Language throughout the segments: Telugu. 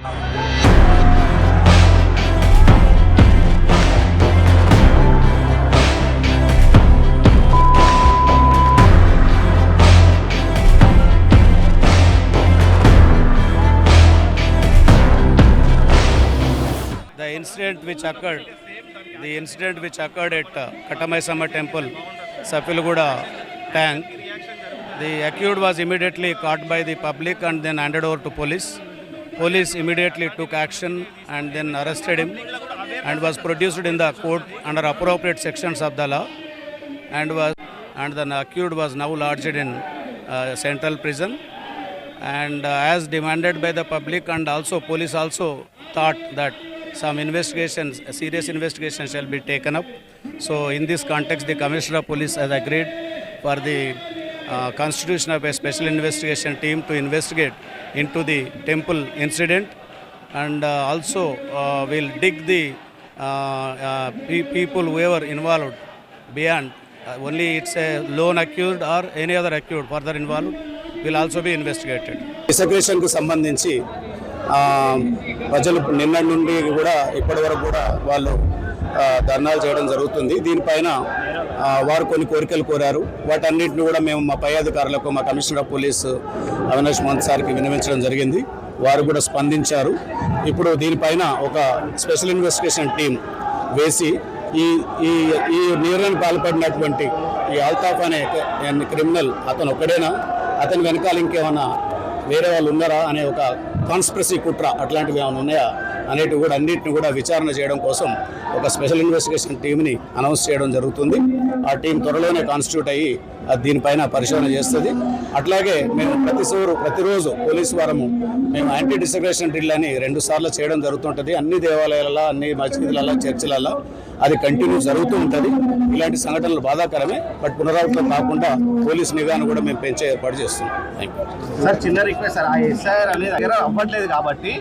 The incident which occurred, the incident which occurred at uh, Katamaisama temple, Safilaguda tank, the accused was immediately caught by the public and then handed over to police. Police immediately took action and then arrested him and was produced in the court under appropriate sections of the law and was and the accused was now lodged in uh, central prison. And uh, as demanded by the public and also police also thought that some investigations serious investigation shall be taken up. So in this context the commissioner of police has agreed for the constitution of a special investigation team to investigate into the temple incident and uh, also uh, will dig the uh, uh, pe- people who were involved beyond uh, only it's a lone accused or any other accused further involved will also be investigated. డిసగ్రేషన్కు సంబంధించి ఆ, ప్రజలు నిన్న నుండి కూడా ఇప్పటి వరకు కూడా వాళ్ళు ఆ, ధర్నాలు చేయడం జరుగుతుంది. దీనిపైన వారు కొన్ని కోరికలు కోరారు. వాటన్నిటిని కూడా మేము మా పై అధికారులకు మా కమిషనర్ ఆఫ్ పోలీసు అవినాష్ మంత్ సార్కి విన్నవించడం జరిగింది. వారు కూడా స్పందించారు. ఇప్పుడు దీనిపైన ఒక స్పెషల్ ఇన్వెస్టిగేషన్ టీం వేసి ఈ ఈ ఈ నిర్ణయం పాల్పడినటువంటి ఈ అల్తాఫ్ అనే క్రిమినల్ అతను ఒక్కడేనా అతని వెనకాల ఇంకేమైనా వేరే వాళ్ళు ఉన్నారా? అనే ఒక కాన్స్పిరసీ కుట్ర అట్లాంటివి ఏమైనా ఉన్నాయా? అనేటివి కూడా అన్నింటిని కూడా విచారణ చేయడం కోసం ఒక స్పెషల్ ఇన్వెస్టిగేషన్ టీమ్ని అనౌన్స్ చేయడం జరుగుతుంది. ఆ టీం త్వరలోనే కాన్స్టిట్యూట్ అయ్యి దీనిపైన పరిశోధన చేస్తుంది. అట్లాగే మేము ప్రతి సోరు ప్రతిరోజు పోలీసు వారము మేము యాంటీ డిసగ్రేషన్ డ్రిల్ అని రెండు సార్లు చేయడం జరుగుతుంటుంది. అన్ని దేవాలయాలలో అన్ని మసీదులలో చర్చిలలో అది కంటిన్యూ జరుగుతూ ఉంటుంది. ఇలాంటి సంఘటనలు బాధాకరమే. బట్ పునరావృతం కాకుండా పోలీస్ నిఘాను కూడా మేము పెంచే ఏర్పాటు చేస్తున్నాం. సార్ చిన్న రిక్వెస్ట్ సార్. ఆ ఎస్ఐఆర్ అనేది దగ్గర అవ్వట్లేదు కాబట్టి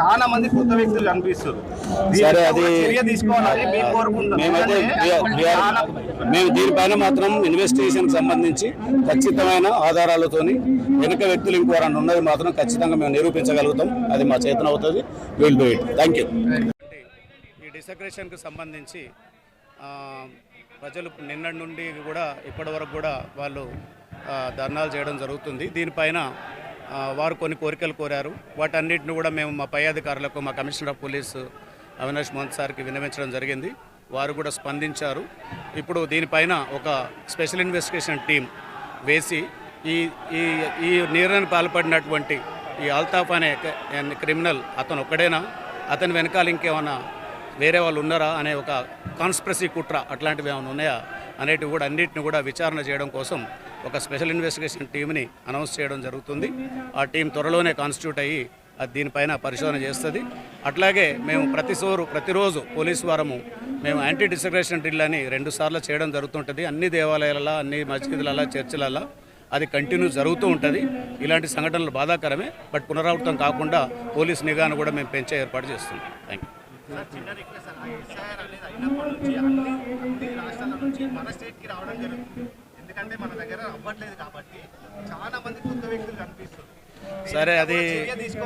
చాలా మంది కొత్త వ్యక్తులు కనిపిస్తారు సరే అది మేమైతే మేము దీనిపైన మాత్రం ఇన్వెస్టిగేషన్ సంబంధించి ఖచ్చితమైన ఆధారాలతోని వెనుక వ్యక్తులు ఇంకోరన్నా ఉన్నది మాత్రం ఖచ్చితంగా మేము నిరూపించగలుగుతాం. అది మా చేతన అవుతుంది. Will do it thank you ఈ డిసగ్రేషన్కి సంబంధించి ప్రజలు నిన్నటి నుండి కూడా ఇప్పటి వరకు కూడా వాళ్ళు ధర్నాలు చేయడం జరుగుతుంది. దీనిపైన వారు కొన్ని కోరికలు కోరారు. వాటన్నిటిని కూడా మేము మా పై అధికారులకు మా commissioner of police Avinash Mohan సార్కి విన్నవించడం జరిగింది. వారు కూడా స్పందించారు. ఇప్పుడు దీనిపైన ఒక స్పెషల్ ఇన్వెస్టిగేషన్ టీం వేసి ఈ ఈ ఈ నీరని పాల్పడినటువంటి ఈ అల్తాఫ్ అనే క్రిమినల్ అతను ఒక్కడేనా? అతని వెనకాల ఇంకేమన్నా వేరే వాళ్ళు ఉన్నారా? అనే ఒక కాన్స్పిరసీ కుట్ర అట్లాంటివి ఏమైనా ఉన్నాయా? అనేటివి కూడా అన్నిటిని కూడా విచారణ చేయడం కోసం ఒక స్పెషల్ ఇన్వెస్టిగేషన్ టీంని అనౌన్స్ చేయడం జరుగుతుంది. ఆ టీం త్వరలోనే కాన్స్టిట్యూట్ అయ్యి దీనిపైన పరిశోధన చేస్తుంది. అట్లాగే మేము ప్రతి సోరు ప్రతిరోజు పోలీసు వారము మేము యాంటీ డిసగ్రేషన్ డ్రిల్ అని రెండు సార్లు చేయడం జరుగుతుంటుంది. అన్ని దేవాలయాలలో అన్ని మసీదులలో చర్చిలలో అది కంటిన్యూ జరుగుతూ ఉంటుంది. ఇలాంటి సంఘటనలు బాధాకరమే. బట్ పునరావృతం కాకుండా పోలీస్ నిఘాను కూడా మేము పెంచే ఏర్పాటు చేస్తున్నాం. థ్యాంక్ యూ సార్ అది